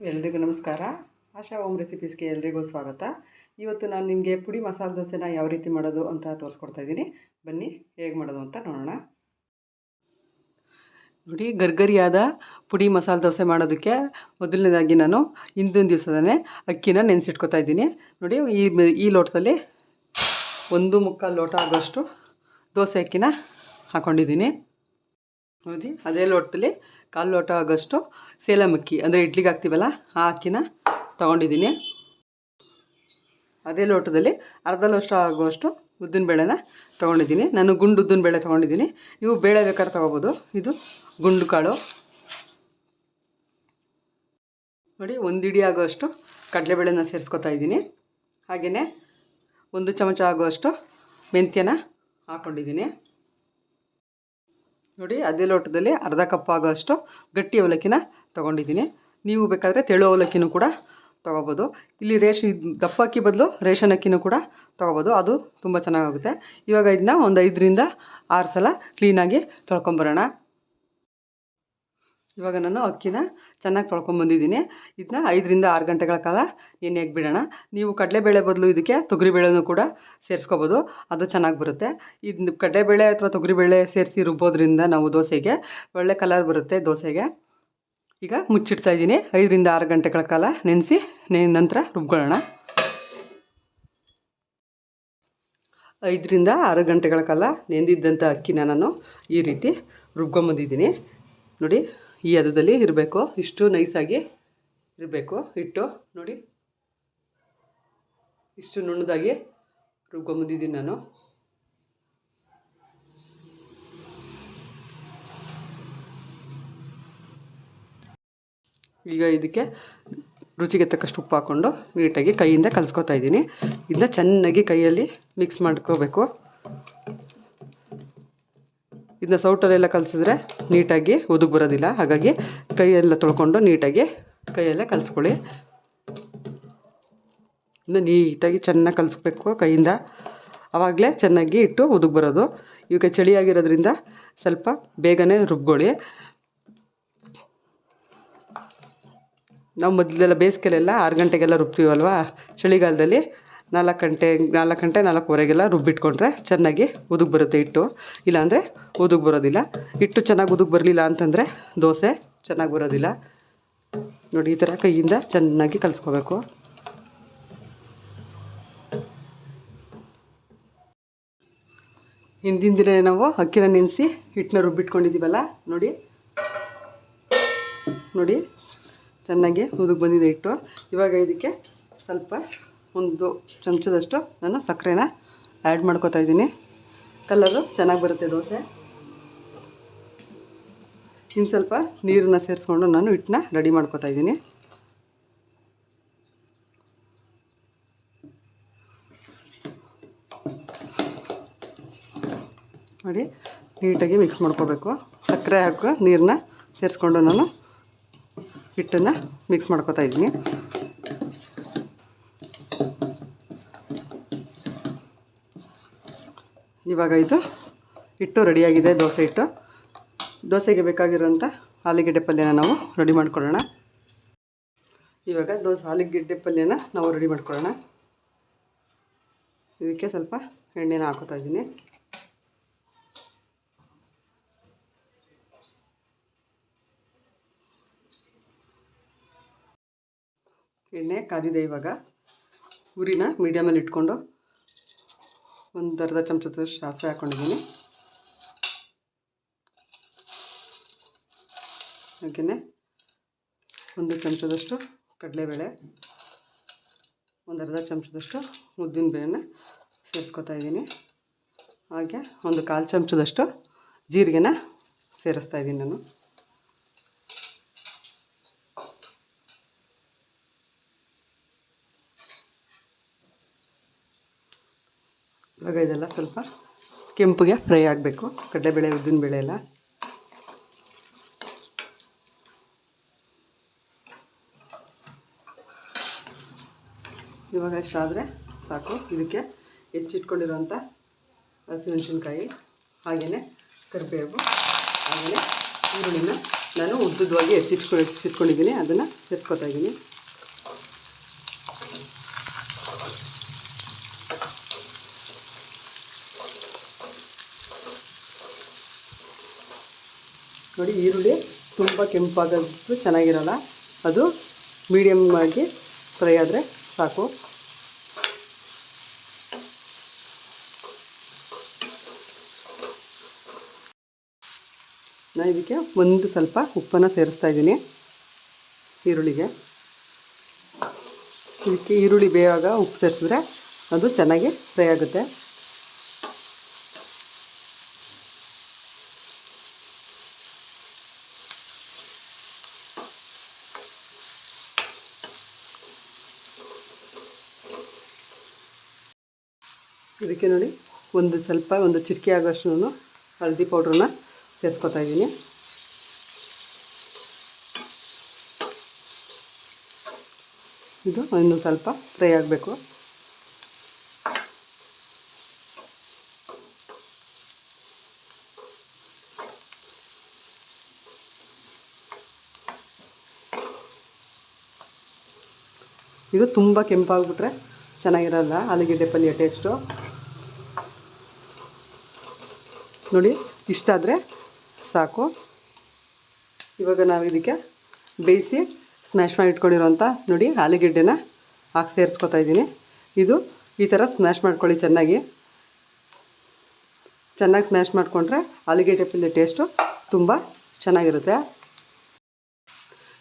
ಎಲ್ರಿಗೂ ನಮಸ್ಕಾರ. ಆಶಾ ಓಮ್ ರೆಸಿಪೀಸ್ಗೆ ಎಲ್ರಿಗೂ ಸ್ವಾಗತ. ಇವತ್ತು ನಾನು ನಿಮಗೆ ಪುಡಿ ಮಸಾಲೆ ದೋಸೆನ ಯಾವ ರೀತಿ ಮಾಡೋದು ಅಂತ ತೋರಿಸ್ಕೊಡ್ತಾ ಇದ್ದೀನಿ. ಬನ್ನಿ, ಹೇಗೆ ಮಾಡೋದು ಅಂತ ನೋಡೋಣ. ನೋಡಿ, ಗರ್ಗರಿಯಾದ ಪುಡಿ ಮಸಾಲೆ ದೋಸೆ ಮಾಡೋದಕ್ಕೆ ಮೊದಲನೇದಾಗಿ ನಾನು ಹಿಂದಿನ ದಿವಸದೇ ಅಕ್ಕಿನ ನೆನೆಸಿಟ್ಕೊತಾ ಇದ್ದೀನಿ. ನೋಡಿ, ಈ ಈ ಲೋಟದಲ್ಲಿ ಒಂದು ಮುಕ್ಕಾಲು ಲೋಟ ಆಗೋಷ್ಟು ದೋಸೆ ಅಕ್ಕಿನ ಹಾಕ್ಕೊಂಡಿದ್ದೀನಿ ನೋಡಿ ಅದೇ ಲೋಟದಲ್ಲಿ ಕಾಲು ಲೋಟ ಆಗೋಷ್ಟು ಸೇಲಮಕ್ಕಿ ಅಕ್ಕಿ ಅಂದರೆ ಇಡ್ಲಿಗೆ ಹಾಕ್ತೀವಲ್ಲ, ಆ ಅಕ್ಕಿನ ತೊಗೊಂಡಿದ್ದೀನಿ. ಅದೇ ಲೋಟದಲ್ಲಿ ಅರ್ಧ ಲೋಟ ಆಗುವಷ್ಟು ಉದ್ದಿನ ಬೇಳೆನ ತೊಗೊಂಡಿದ್ದೀನಿ. ನಾನು ಗುಂಡು ಉದ್ದಿನ ಬೇಳೆ ತೊಗೊಂಡಿದ್ದೀನಿ. ನೀವು ಬೇಳೆ ಬೇಕಾದ್ರೆ ತೊಗೋಬೋದು. ಇದು ಗುಂಡು ಕಾಳು. ನೋಡಿ, ಒಂದು ಇಡಿ ಆಗುವಷ್ಟು ಕಡಲೆಬೇಳೆನ ಸೇರಿಸ್ಕೊತಾ ಇದ್ದೀನಿ. ಹಾಗೆಯೇ ಒಂದು ಚಮಚ ಆಗುವಷ್ಟು ಮೆಂತ್ಯನ ಹಾಕ್ಕೊಂಡಿದ್ದೀನಿ ನೋಡಿ, ಅದೇ ಲೋಟದಲ್ಲಿ ಅರ್ಧ ಕಪ್ ಆಗೋಷ್ಟು ಗಟ್ಟಿ ಅವಲಕ್ಕಿನ ತೊಗೊಂಡಿದ್ದೀನಿ. ನೀವು ಬೇಕಾದರೆ ತೆಳು ಅವಲಕ್ಕಿನೂ ಕೂಡ ತೊಗೋಬೋದು. ಇಲ್ಲಿ ರೇಷ್ ಇದು ದಪ್ಪ ಅಕ್ಕಿ ಬದಲು ರೇಷನ್ ಅಕ್ಕಿನೂ ಕೂಡ ತೊಗೋಬೋದು. ಅದು ತುಂಬ ಚೆನ್ನಾಗಾಗುತ್ತೆ. ಇವಾಗ ಇದನ್ನ ಒಂದು ಐದರಿಂದ ಆರು ಸಲ ಕ್ಲೀನಾಗಿ ತೊಳ್ಕೊಂಬರೋಣ. ಇವಾಗ ನಾನು ಅಕ್ಕಿನ ಚೆನ್ನಾಗಿ ತೊಳ್ಕೊಂಬಂದಿದ್ದೀನಿ ಇದನ್ನ ಐದರಿಂದ ಆರು ಗಂಟೆಗಳ ಕಾಲ ಎಣ್ಣೆ ಬಿಡೋಣ ನೀವು ಕಡಲೆಬೇಳೆ ಬದಲು ಇದಕ್ಕೆ ತೊಗರಿಬೇಳೆನೂ ಕೂಡ ಸೇರಿಸ್ಕೋಬೋದು. ಅದು ಚೆನ್ನಾಗಿ ಬರುತ್ತೆ. ಇದು ಕಡಲೆಬೇಳೆ ಅಥವಾ ತೊಗರಿಬೇಳೆ ಸೇರಿಸಿ ರುಬ್ಬೋದ್ರಿಂದ ನಾವು ದೋಸೆಗೆ ಒಳ್ಳೆ ಕಲರ್ ಬರುತ್ತೆ ದೋಸೆಗೆ. ಈಗ ಮುಚ್ಚಿಡ್ತಾ ಇದ್ದೀನಿ. ಐದರಿಂದ ಆರು ಗಂಟೆಗಳ ಕಾಲ ನೆನೆಸಿ ನೆ ನಂತರ ರುಬ್ಕೊಳ್ಳೋಣ. ಐದರಿಂದ ಆರು ಗಂಟೆಗಳ ಕಾಲ ನೆಂದಿದ್ದಂಥ ಅಕ್ಕಿನ ನಾನು ಈ ರೀತಿ ರುಬ್ಕೊಂಬಂದಿದ್ದೀನಿ ನೋಡಿ ಈ ಹದದಲ್ಲಿ ಇರಬೇಕು? ಇಷ್ಟು ನೈಸಾಗಿ ಇರಬೇಕು? ಹಿಟ್ಟು ನೋಡಿ. ಇಷ್ಟು ನುಣ್ಣದಾಗಿ ರುಬ್ಕೊಂಬಂದಿದ್ದೀನಿ ನಾನು. ಈಗ ಇದಕ್ಕೆ ರುಚಿಗೆ ತಕ್ಕಷ್ಟು ಉಪ್ಪು ಹಾಕ್ಕೊಂಡು ನೀಟಾಗಿ ಕೈಯಿಂದ ಕಲಿಸ್ಕೊತಾ ಇದ್ದೀನಿ. ಇದನ್ನ ಚೆನ್ನಾಗಿ ಕೈಯಲ್ಲಿ ಮಿಕ್ಸ್ ಮಾಡ್ಕೋಬೇಕು. ಇದನ್ನ ಸೌಟಲ್ಲೆಲ್ಲ ಕಲಿಸಿದ್ರೆ ನೀಟಾಗಿ ಒದಗಿ ಬರೋದಿಲ್ಲ. ಹಾಗಾಗಿ ಕೈಯೆಲ್ಲ ತೊಳ್ಕೊಂಡು ನೀಟಾಗಿ ಕೈಯಲ್ಲೇ ಕಲಿಸ್ಕೊಳ್ಳಿ. ಇನ್ನು ನೀಟಾಗಿ ಚೆನ್ನಾಗಿ ಕಲಿಸ್ಬೇಕು ಕೈಯಿಂದ. ಆವಾಗಲೇ ಚೆನ್ನಾಗಿ ಇಟ್ಟು ಒದಗಿ ಬರೋದು. ಇವಾಗ ಚಳಿಯಾಗಿರೋದ್ರಿಂದ ಸ್ವಲ್ಪ ಬೇಗನೆ ರುಬ್ಕೊಳ್ಳಿ. ನಾವು ಮೊದಲೆಲ್ಲ ಬೇಸಿಗೆಲೆಲ್ಲ ಆರು ಗಂಟೆಗೆಲ್ಲ ರುಬ್ತೀವಲ್ವ? ಚಳಿಗಾಲದಲ್ಲಿ ನಾಲ್ಕು ಗಂಟೆ ನಾಲ್ಕು ಗಂಟೆ, ನಾಲ್ಕುವರೆಗೆಲ್ಲ ರುಬ್ಬಿಟ್ಕೊಂಡ್ರೆ ಚೆನ್ನಾಗಿ ಉದುಗ್ ಬರುತ್ತೆ ಹಿಟ್ಟು. ಇಲ್ಲಾಂದರೆ ಉದುಗ್ ಬರೋದಿಲ್ಲ. ಹಿಟ್ಟು ಚೆನ್ನಾಗಿ ಉದುಗ್ ಬರಲಿಲ್ಲ ಅಂತಂದರೆ ದೋಸೆ ಚೆನ್ನಾಗಿ ಬರೋದಿಲ್ಲ. ನೋಡಿ, ಈ ಥರ ಕೈಯಿಂದ ಚೆನ್ನಾಗಿ ಕಲಿಸ್ಕೋಬೇಕು. ಹಿಂದಿನ ದಿನ ನಾವು ಅಕ್ಕಿನ ನೆನೆಸಿ ಹಿಟ್ಟನ್ನ ರುಬ್ಬಿಟ್ಕೊಂಡಿದ್ದೀವಲ್ಲ, ನೋಡಿ. ನೋಡಿ, ಚೆನ್ನಾಗಿ ಉದುಗ್ ಬಂದಿದೆ ಹಿಟ್ಟು. ಇವಾಗ ಇದಕ್ಕೆ ಸ್ವಲ್ಪ ಒಂದು ಚಮಚದಷ್ಟು ನಾನು ಸಕ್ಕರೆನ ಆ್ಯಡ್ ಮಾಡ್ಕೋತಾ ಇದ್ದೀನಿ. ಕಲರು ಚೆನ್ನಾಗಿ ಬರುತ್ತೆ ದೋಸೆ. ಇನ್ನು ಸ್ವಲ್ಪ ನೀರನ್ನ ಸೇರಿಸ್ಕೊಂಡು ನಾನು ಹಿಟ್ಟನ್ನ ರೆಡಿ ಮಾಡ್ಕೋತಾ ಇದ್ದೀನಿ. ನೋಡಿ, ನೀಟಾಗಿ ಮಿಕ್ಸ್ ಮಾಡ್ಕೋಬೇಕು. ಸಕ್ಕರೆ ಹಾಕೋ ನೀರನ್ನ ಸೇರಿಸ್ಕೊಂಡು ನಾನು ಹಿಟ್ಟನ್ನು ಮಿಕ್ಸ್ ಮಾಡ್ಕೋತಾ ಇದ್ದೀನಿ. ಇವಾಗ ಇದು ಹಿಟ್ಟು ರೆಡಿಯಾಗಿದೆ, ದೋಸೆ ಹಿಟ್ಟು. ದೋಸೆಗೆ ಬೇಕಾಗಿರೋಂಥ ಆಲೂಗೆಡ್ಡೆ ಪಲ್ಯನ ನಾವು ರೆಡಿ ಮಾಡ್ಕೊಳ್ಳೋಣ. ಇವಾಗ ದೋಸೆ, ಆಲೂಗೆಡ್ಡೆ ಪಲ್ಯನ ನಾವು ರೆಡಿ ಮಾಡ್ಕೊಳ್ಳೋಣ. ಇದಕ್ಕೆ ಸ್ವಲ್ಪ ಎಣ್ಣೆನ ಹಾಕೋತಾ ಇದ್ದೀನಿ. ಎಣ್ಣೆ ಕಾದಿದೆ ಇವಾಗ. ಉರಿನ ಮೀಡಿಯಮಲ್ಲಿ ಇಟ್ಕೊಂಡು ಒಂದು ಅರ್ಧ ಚಮಚದಷ್ಟು ಸಾಸಿವೆ ಹಾಕ್ಕೊಂಡಿದ್ದೀನಿ ಹಾಗೆಯೇ ಒಂದು ಚಮಚದಷ್ಟು ಕಡಲೆಬೇಳೆ, ಒಂದು ಅರ್ಧ ಚಮಚದಷ್ಟು ಉದ್ದಿನ ಬೇಳೆನ ಸೇರಿಸ್ಕೊತಾ ಇದ್ದೀನಿ. ಹಾಗೆ ಒಂದು ಕಾಲು ಚಮಚದಷ್ಟು ಜೀರಿಗೆನ ಸೇರಿಸ್ತಾ ಇದ್ದೀನಿ ನಾನು ಇವಾಗ ಇದೆಲ್ಲ ಸ್ವಲ್ಪ ಕೆಂಪುಗೆ ಫ್ರೈ ಆಗಬೇಕು. ಕಡಲೆಬೇಳೆ ಉದ್ದಿನ ಬೇಳೆ ಎಲ್ಲ. ಇವಾಗ ಇಷ್ಟಾದರೆ ಸಾಕು. ಇದಕ್ಕೆ ಹೆಚ್ಚಿಟ್ಕೊಂಡಿರೋಂಥ ಹಸಿಮೆಣಸಿನ್ಕಾಯಿ ಹಾಗೆಯೇ ಕರಿಬೇವು ಹಾಗೆಯೇ ಈರುಳ್ಳಿನ ನಾನು ಉದ್ದುದ್ದವಾಗಿ ಹೆಚ್ಚಿಟ್ಕೊ ಹೆಚ್ಚಿಟ್ಕೊಂಡಿದ್ದೀನಿ ಅದನ್ನು ಸೇರಿಸ್ಕೊತಾ ಇದ್ದೀನಿ. ನೋಡಿ, ಈರುಳ್ಳಿ ತುಂಬ ಕೆಂಪಾದಷ್ಟು ಚೆನ್ನಾಗಿರಲ್ಲ. ಅದು ಮೀಡಿಯಮ್ ಆಗಿ ಫ್ರೈ ಆದರೆ ಸಾಕು. ನಾನು ಇದಕ್ಕೆ ಒಂದು ಸ್ವಲ್ಪ ಉಪ್ಪನ್ನು ಸೇರಿಸ್ತಾ ಇದ್ದೀನಿ ಈರುಳ್ಳಿಗೆ. ಇದಕ್ಕೆ ಈರುಳ್ಳಿ ಬೇಯುವಾಗ ಉಪ್ಪು ಸೇರಿಸಿದ್ರೆ ಅದು ಚೆನ್ನಾಗಿ ಫ್ರೈ ಆಗುತ್ತೆ. ಇದಕ್ಕೆ ನೋಡಿ ಒಂದು ಸ್ವಲ್ಪ ಒಂದು ಚಿಟಿಕೆ ಆಗೋಷ್ಟು ಹಳದಿ ಪೌಡ್ರನ್ನ ಸೇರಿಸ್ಕೊತಾ ಇದ್ದೀನಿ. ಇದು ಇನ್ನೂ ಸ್ವಲ್ಪ ಫ್ರೈ ಆಗಬೇಕು. ಇದು ತುಂಬ ಕೆಂಪಾಗ್ಬಿಟ್ರೆ ಚೆನ್ನಾಗಿರಲ್ಲ ಆಲೂಗೆಡ್ಡೆ ಪಲ್ಯ ಟೇಸ್ಟು ನೋಡಿ ಇಷ್ಟಾದರೆ ಸಾಕು. ಇವಾಗ ನಾವು ಇದಕ್ಕೆ ಬೇಯಿಸಿ ಸ್ಮ್ಯಾಶ್ ಮಾಡಿ ಇಟ್ಕೊಂಡಿರೋಂಥ ನೋಡಿ ಆಲೂಗೆಡ್ಡೆನ ಹಾಕಿ ಸೇರಿಸ್ಕೊತಾ ಇದ್ದೀನಿ. ಇದು ಈ ಥರ ಸ್ಮ್ಯಾಶ್ ಮಾಡ್ಕೊಳ್ಳಿ ಚೆನ್ನಾಗಿ. ಚೆನ್ನಾಗಿ ಸ್ಮ್ಯಾಶ್ ಮಾಡಿಕೊಂಡ್ರೆ ಆಲೂಗೆಡ್ಡೆ ಪಲ್ಯ ಟೇಸ್ಟು ತುಂಬ ಚೆನ್ನಾಗಿರುತ್ತೆ.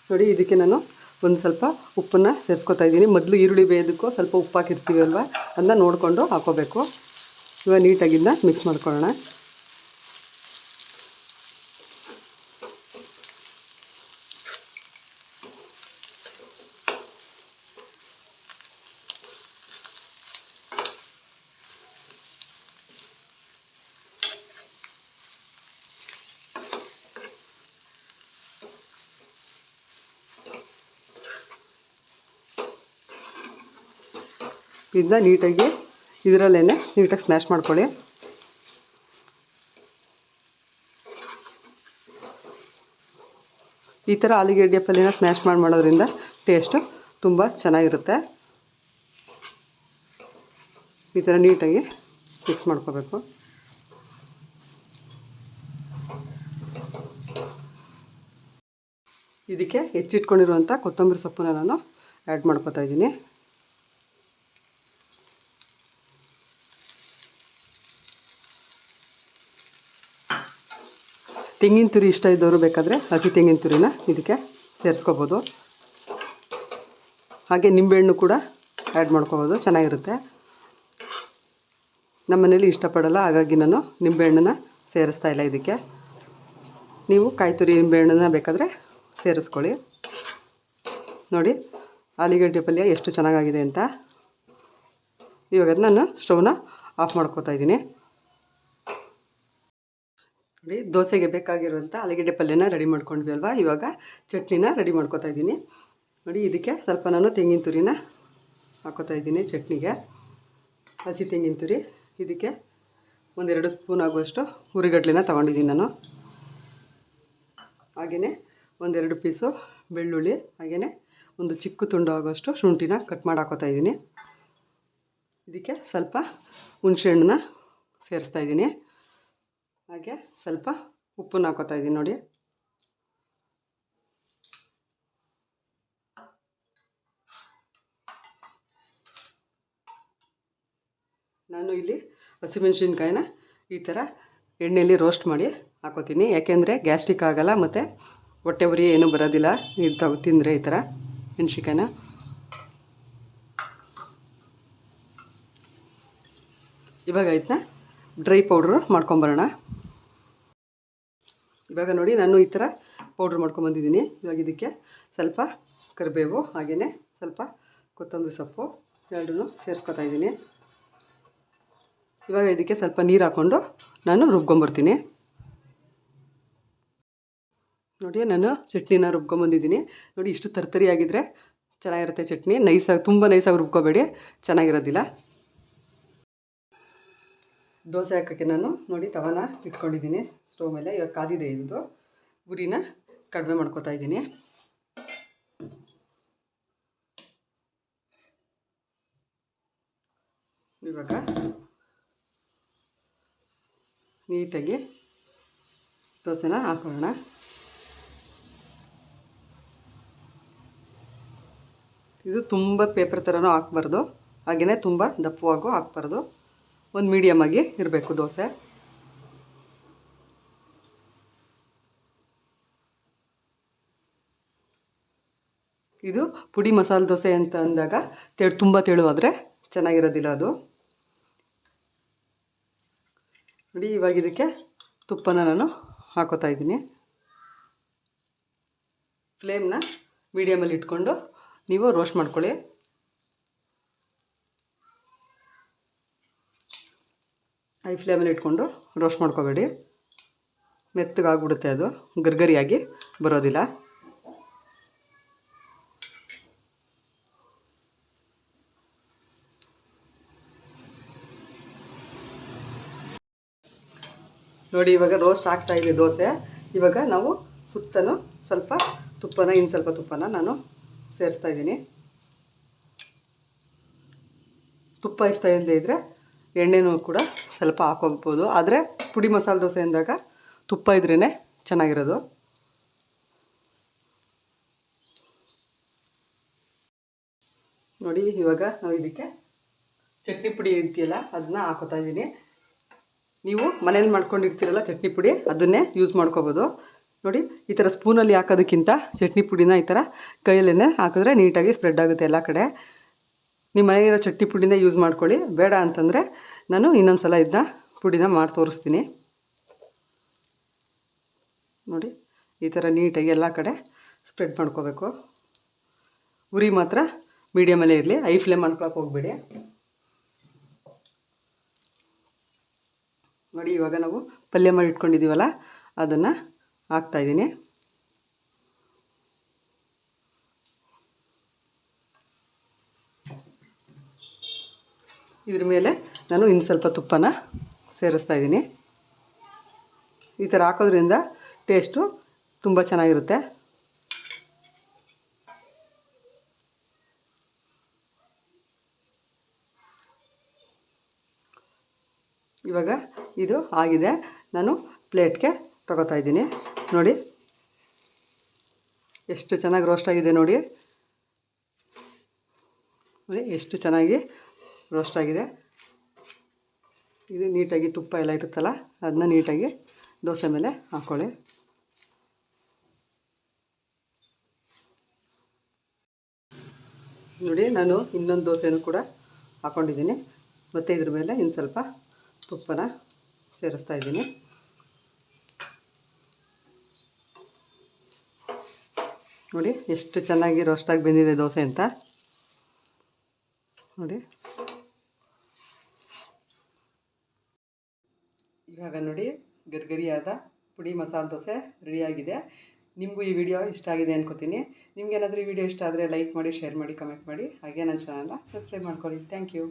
ನೋಡಿ, ಇದಕ್ಕೆ ನಾನು ಒಂದು ಸ್ವಲ್ಪ ಉಪ್ಪನ್ನು ಸೇರಿಸ್ಕೊತಾ ಇದ್ದೀನಿ. ಮೊದಲು ಈರುಳ್ಳಿ ಬೇಯೋದಕ್ಕೂ ಸ್ವಲ್ಪ ಉಪ್ಪು ಹಾಕಿರ್ತೀವಿ ಅಲ್ವಾ ಅದನ್ನ ನೋಡಿಕೊಂಡು ಹಾಕೋಬೇಕು. ಇವಾಗ ನೀಟಾಗಿದ್ದನ್ನ ಮಿಕ್ಸ್ ಮಾಡ್ಕೊಳ್ಳೋಣ. ಇದನ್ನ ನೀಟಾಗಿ ಇದರಲ್ಲೇ ನೀಟಾಗಿ ಸ್ಮ್ಯಾಶ್ ಮಾಡ್ಕೊಳ್ಳಿ. ಈ ಥರ ಆಲೂಗೆಡ್ಡೆ ಪಲ್ಯನ ಸ್ಮ್ಯಾಶ್ ಮಾಡಿ ಮಾಡೋದ್ರಿಂದ ಟೇಸ್ಟು ತುಂಬ ಚೆನ್ನಾಗಿರುತ್ತೆ. ಈ ಥರ ನೀಟಾಗಿ ಮಿಕ್ಸ್ ಮಾಡ್ಕೋಬೇಕು. ಇದಕ್ಕೆ ಹೆಚ್ಚಿಟ್ಕೊಂಡಿರುವಂಥ ಕೊತ್ತಂಬರಿ ಸೊಪ್ಪನ್ನ ನಾನು ಆ್ಯಡ್ ಮಾಡ್ಕೊತಾ ಇದ್ದೀನಿ. ತೆಂಗಿನ ತುರಿ ಇಷ್ಟ ಇದ್ದವರು ಬೇಕಾದರೆ ಹಸಿ ತೆಂಗಿನ ತುರಿನ ಇದಕ್ಕೆ ಸೇರಿಸ್ಕೋಬೋದು. ಹಾಗೆ ನಿಂಬೆಹಣ್ಣು ಕೂಡ ಆ್ಯಡ್ ಮಾಡ್ಕೋಬೋದು, ಚೆನ್ನಾಗಿರುತ್ತೆ. ನಮ್ಮ ಮನೇಲಿ ಇಷ್ಟಪಡಲ್ಲ, ಹಾಗಾಗಿ ನಾನು ನಿಂಬೆಹಣ್ಣನ್ನ ಸೇರಿಸ್ತಾ ಇಲ್ಲ ಇದಕ್ಕೆ. ನೀವು ಕಾಯಿ ತುರಿ ನಿಂಬೆಹಣ್ಣನ್ನ ಬೇಕಾದರೆ ಸೇರಿಸ್ಕೊಳ್ಳಿ. ನೋಡಿ, ಆಲೂಗಡ್ಡೆ ಪಲ್ಯ ಎಷ್ಟು ಚೆನ್ನಾಗಾಗಿದೆ ಅಂತ. ಇವಾಗ ನಾನು ಸ್ಟವ್ನ ಆಫ್ ಮಾಡ್ಕೋತಾ ಇದ್ದೀನಿ. ನೋಡಿ ದೋಸೆಗೆ ಬೇಕಾಗಿರುವಂಥ ಆಲೂಗೆಡ್ಡೆ ಪಲ್ಯನ ರೆಡಿ ಮಾಡ್ಕೊಂಡ್ವಿ ಅಲ್ವಾ? ಇವಾಗ ಚಟ್ನಿನ ರೆಡಿ ಮಾಡ್ಕೋತಾ ಇದ್ದೀನಿ. ನೋಡಿ, ಇದಕ್ಕೆ ಸ್ವಲ್ಪ ನಾನು ತೆಂಗಿನ ತುರಿನ ಹಾಕೋತಾ ಇದ್ದೀನಿ ಚಟ್ನಿಗೆ. ಹಸಿ ತೆಂಗಿನ ತುರಿ, ಇದಕ್ಕೆ ಒಂದೆರಡು ಸ್ಪೂನ್ ಆಗುವಷ್ಟು ಹುರಿಗಡ್ಲೆನ ತೊಗೊಂಡಿದ್ದೀನಿ ನಾನು. ಹಾಗೆಯೇ ಒಂದೆರಡು ಪೀಸು ಬೆಳ್ಳುಳ್ಳಿ ಹಾಗೆಯೇ ಒಂದು ಚಿಕ್ಕ ತುಂಡು ಆಗುವಷ್ಟು ಶುಂಠಿನ ಕಟ್ ಮಾಡಿ ಹಾಕೋತಾ ಇದ್ದೀನಿ. ಇದಕ್ಕೆ ಸ್ವಲ್ಪ ಹುಣಸೆಹಣ್ಣನ್ನ ಸೇರಿಸ್ತಾ ಇದ್ದೀನಿ. ಹಾಗೆ ಸ್ವಲ್ಪ ಉಪ್ಪನ್ನು ಹಾಕೋತಾ ಇದ್ದೀನಿ ನೋಡಿ. ನಾನು ಇಲ್ಲಿ ಹಸಿಮೆಣ್ಸಿನ್ಕಾಯಿನ ಈ ಥರ ಎಣ್ಣೆಯಲ್ಲಿ ರೋಸ್ಟ್ ಮಾಡಿ ಹಾಕೋತೀನಿ. ಯಾಕೆಂದರೆ ಗ್ಯಾಸ್ಟ್ರಿಕ್ ಆಗೋಲ್ಲ ಮತ್ತು ಹೊಟ್ಟೆ ಉರಿ ಏನೂ ಬರೋದಿಲ್ಲ. ಇದು ತಗೋ ತಿಂದರೆ ಈ ಥರ ಮೆಣ್ಸಿನ್ಕಾಯಿನ. ಇವಾಗ ಇದನ್ನ ಡ್ರೈ ಪೌಡ್ರು ಮಾಡ್ಕೊಂಬರೋಣ. ಇವಾಗ ನೋಡಿ ನಾನು ಈ ಥರ ಪೌಡ್ರ್ ಮಾಡ್ಕೊಂಬಂದಿದ್ದೀನಿ ಇವಾಗ ಇದಕ್ಕೆ ಸ್ವಲ್ಪ ಕರಿಬೇವು ಹಾಗೆಯೇ ಸ್ವಲ್ಪ ಕೊತ್ತಂಬರಿ ಸೊಪ್ಪು ಎರಡನ್ನೂ ಸೇರಿಸ್ಕೊತಾ ಇದ್ದೀನಿ. ಇವಾಗ ಇದಕ್ಕೆ ಸ್ವಲ್ಪ ನೀರು ಹಾಕ್ಕೊಂಡು ನಾನು ರುಬ್ಕೊಂಬರ್ತೀನಿ. ನೋಡಿ ನಾನು ಚಟ್ನಿನ ರುಬ್ಕೊಂಬಂದಿದ್ದೀನಿ. ನೋಡಿ ಇಷ್ಟು ತರ್ತರಿ ಆಗಿದ್ದರೆ ಚೆನ್ನಾಗಿರುತ್ತೆ ಚಟ್ನಿ. ನೈಸಾಗಿ, ತುಂಬ ನೈಸಾಗಿ ರುಬ್ಕೋಬೇಡಿ. ಚೆನ್ನಾಗಿರೋದಿಲ್ಲ. ದೋಸೆ ಹಾಕೋಕ್ಕೆ ನಾನು ನೋಡಿ ತವನ ಇಟ್ಕೊಂಡಿದ್ದೀನಿ. ಸ್ಟೋವ್ ಮೇಲೆ ಇವಾಗ ಕಾದಿದೆ ಇದು ಉರಿನ ಕಡಿಮೆ ಮಾಡ್ಕೊತಾ ಇದ್ದೀನಿ. ಇವಾಗ ನೀಟಾಗಿ ದೋಸೆನ ಹಾಕೊಳ್ಳೋಣ ಇದು ತುಂಬ ಪೇಪರ್ ಥರನೂ ಹಾಕ್ಬಾರ್ದು. ಹಾಗೆಯೇ ತುಂಬ ದಪ್ಪವಾಗೂ ಹಾಕ್ಬಾರ್ದು. ಒಂದು ಮೀಡಿಯಮ್ ಆಗಿ ಇರಬೇಕು ದೋಸೆ. ಇದು ಪುಡಿ ಮಸಾಲೆ ದೋಸೆ ಅಂತ ಅಂದಾಗ ತೆ ತುಂಬ ತೆಳುವಾದರೆ ಚೆನ್ನಾಗಿರೋದಿಲ್ಲ ಅದು. ನೋಡಿ, ಇವಾಗ ಇದಕ್ಕೆ ತುಪ್ಪನ ನಾನು ಹಾಕೋತಾ ಇದ್ದೀನಿ. ಫ್ಲೇಮ್ನ ಮೀಡಿಯಮಲ್ಲಿ ಇಟ್ಕೊಂಡು ನೀವು ರೋಸ್ಟ್ ಮಾಡ್ಕೊಳ್ಳಿ. ಹೈ ಫ್ಲೇಮಲ್ಲಿ ಇಟ್ಕೊಂಡು ರೋಸ್ಟ್ ಮಾಡ್ಕೋಬೇಡಿ. ಮೆತ್ತಗಾಗ್ಬಿಡುತ್ತೆ ಅದು. ಗರ್ಗರಿಯಾಗಿ ಬರೋದಿಲ್ಲ. ನೋಡಿ, ಇವಾಗ ರೋಸ್ಟ್ ಆಗ್ತಾ ಇದೆ ದೋಸೆ. ಇವಾಗ ನಾವು ಸುತ್ತಲೂ ಸ್ವಲ್ಪ ತುಪ್ಪನ ಇನ್ನು ಸ್ವಲ್ಪ ತುಪ್ಪನ ನಾನು ಸೇರಿಸ್ತಾ ಇದ್ದೀನಿ. ತುಪ್ಪ ಇಷ್ಟ ಇಲ್ಲದೆ ಇದ್ದರೆ ಎಣ್ಣೆನೂ ಕೂಡ ಸ್ವಲ್ಪ ಹಾಕೋಗ್ಬೋದು ಆದರೆ ಪುಡಿ ಮಸಾಲೆ ದೋಸೆ ಅಂದಾಗ ತುಪ್ಪ ಇದ್ರೇ ಚೆನ್ನಾಗಿರೋದು. ನೋಡಿ, ಇವಾಗ ನಾವು ಇದಕ್ಕೆ ಚಟ್ನಿ ಪುಡಿ ಇದೆಯಲ್ಲ ಅದನ್ನ ಹಾಕೋತಾ ಇದ್ದೀನಿ. ನೀವು ಮನೇಲಿ ಮಾಡ್ಕೊಂಡಿರ್ತೀರಲ್ಲ ಚಟ್ನಿ ಪುಡಿ, ಅದನ್ನೇ ಯೂಸ್ ಮಾಡ್ಕೋಬೋದು. ನೋಡಿ, ಈ ಥರ ಸ್ಪೂನಲ್ಲಿ ಹಾಕೋದಕ್ಕಿಂತ ಚಟ್ನಿ ಪುಡಿನ ಈ ಥರ ಕೈಯಲ್ಲೇ ಹಾಕಿದ್ರೆ ನೀಟಾಗಿ ಸ್ಪ್ರೆಡ್ ಆಗುತ್ತೆ ಎಲ್ಲ ಕಡೆ. ನಿಮ್ಮ ಮನೆಗಿರೋ ಚಟ್ನಿ ಪುಡಿನ ಯೂಸ್ ಮಾಡ್ಕೊಳ್ಳಿ. ಬೇಡ ಅಂತಂದರೆ ನಾನು ಇನ್ನೊಂದು ಸಲ ಇದನ್ನ ಪುಡಿನ ಮಾಡಿ ತೋರಿಸ್ತೀನಿ. ನೋಡಿ, ಈ ಥರ ನೀಟಾಗಿ ಎಲ್ಲ ಕಡೆ ಸ್ಪ್ರೆಡ್ ಮಾಡ್ಕೋಬೇಕು. ಉರಿ ಮಾತ್ರ ಮೀಡಿಯಮಲ್ಲೇ ಇರಲಿ. ಐ ಫ್ಲೇಮ್ ಮಾಡ್ಕೊಳಕ್ಕೆ ಹೋಗ್ಬೇಡಿ. ನೋಡಿ, ಇವಾಗ ನಾವು ಪಲ್ಯ ಮಾಡಿ ಇಟ್ಕೊಂಡಿದ್ದೀವಲ್ಲ, ಅದನ್ನು ಹಾಕ್ತಾಯಿದ್ದೀನಿ ಇದ್ರ ಮೇಲೆ ನಾನು ಇನ್ನು ಸ್ವಲ್ಪ ತುಪ್ಪನ ಸೇರಿಸ್ತಾ ಇದ್ದೀನಿ. ಈ ಥರ ಹಾಕೋದ್ರಿಂದ ಟೇಸ್ಟು ತುಂಬ ಚೆನ್ನಾಗಿರುತ್ತೆ. ಇವಾಗ ಇದು ಆಗಿದೆ. ನಾನು ಪ್ಲೇಟ್ಗೆ ತಗೋತಾ ಇದ್ದೀನಿ. ನೋಡಿ, ಎಷ್ಟು ಚೆನ್ನಾಗಿ ರೋಸ್ಟ್ ಆಗಿದೆ ನೋಡಿ. ನೋಡಿ, ಎಷ್ಟು ಚೆನ್ನಾಗಿ ರೋಸ್ಟ್ ಆಗಿದೆ. ಇದು ನೀಟಾಗಿ ತುಪ್ಪ ಎಲ್ಲ ಇರುತ್ತಲ್ಲ ಅದನ್ನ ನೀಟಾಗಿ ದೋಸೆ ಮೇಲೆ ಹಾಕ್ಕೊಳ್ಳಿ ನೋಡಿ, ನಾನು ಇನ್ನೊಂದು ದೋಸೆನೂ ಕೂಡ ಹಾಕ್ಕೊಂಡಿದ್ದೀನಿ ಮತ್ತು ಇದ್ರ ಮೇಲೆ ಇನ್ನು ಸ್ವಲ್ಪ ತುಪ್ಪನ ಸೇರಿಸ್ತಾ ಇದ್ದೀನಿ. ನೋಡಿ, ಎಷ್ಟು ಚೆನ್ನಾಗಿ ರೋಸ್ಟಾಗಿ ಬಂದಿದೆ ದೋಸೆ ಅಂತ. ನೋಡಿ. ಇವಾಗ ನೋಡಿ, ಗರ್ಗರಿಯಾದ ಪುಡಿ ಮಸಾಲೆ ದೋಸೆ ರೆಡಿಯಾಗಿದೆ. ನಿಮಗೂ ಈ ವಿಡಿಯೋ ಇಷ್ಟ ಆಗಿದೆ ಅನ್ಕೋತೀನಿ. ನಿಮ್ಗೇನಾದರೂ ಈ ವಿಡಿಯೋ ಇಷ್ಟ ಆದರೆ ಲೈಕ್ ಮಾಡಿ, ಶೇರ್ ಮಾಡಿ, ಕಮೆಂಟ್ ಮಾಡಿ. ಹಾಗೆ ನನ್ನ ಚಾನಲ್ನ ಸಬ್ಸ್ಕ್ರೈಬ್ ಮಾಡ್ಕೊಳ್ಳಿ. Thank you.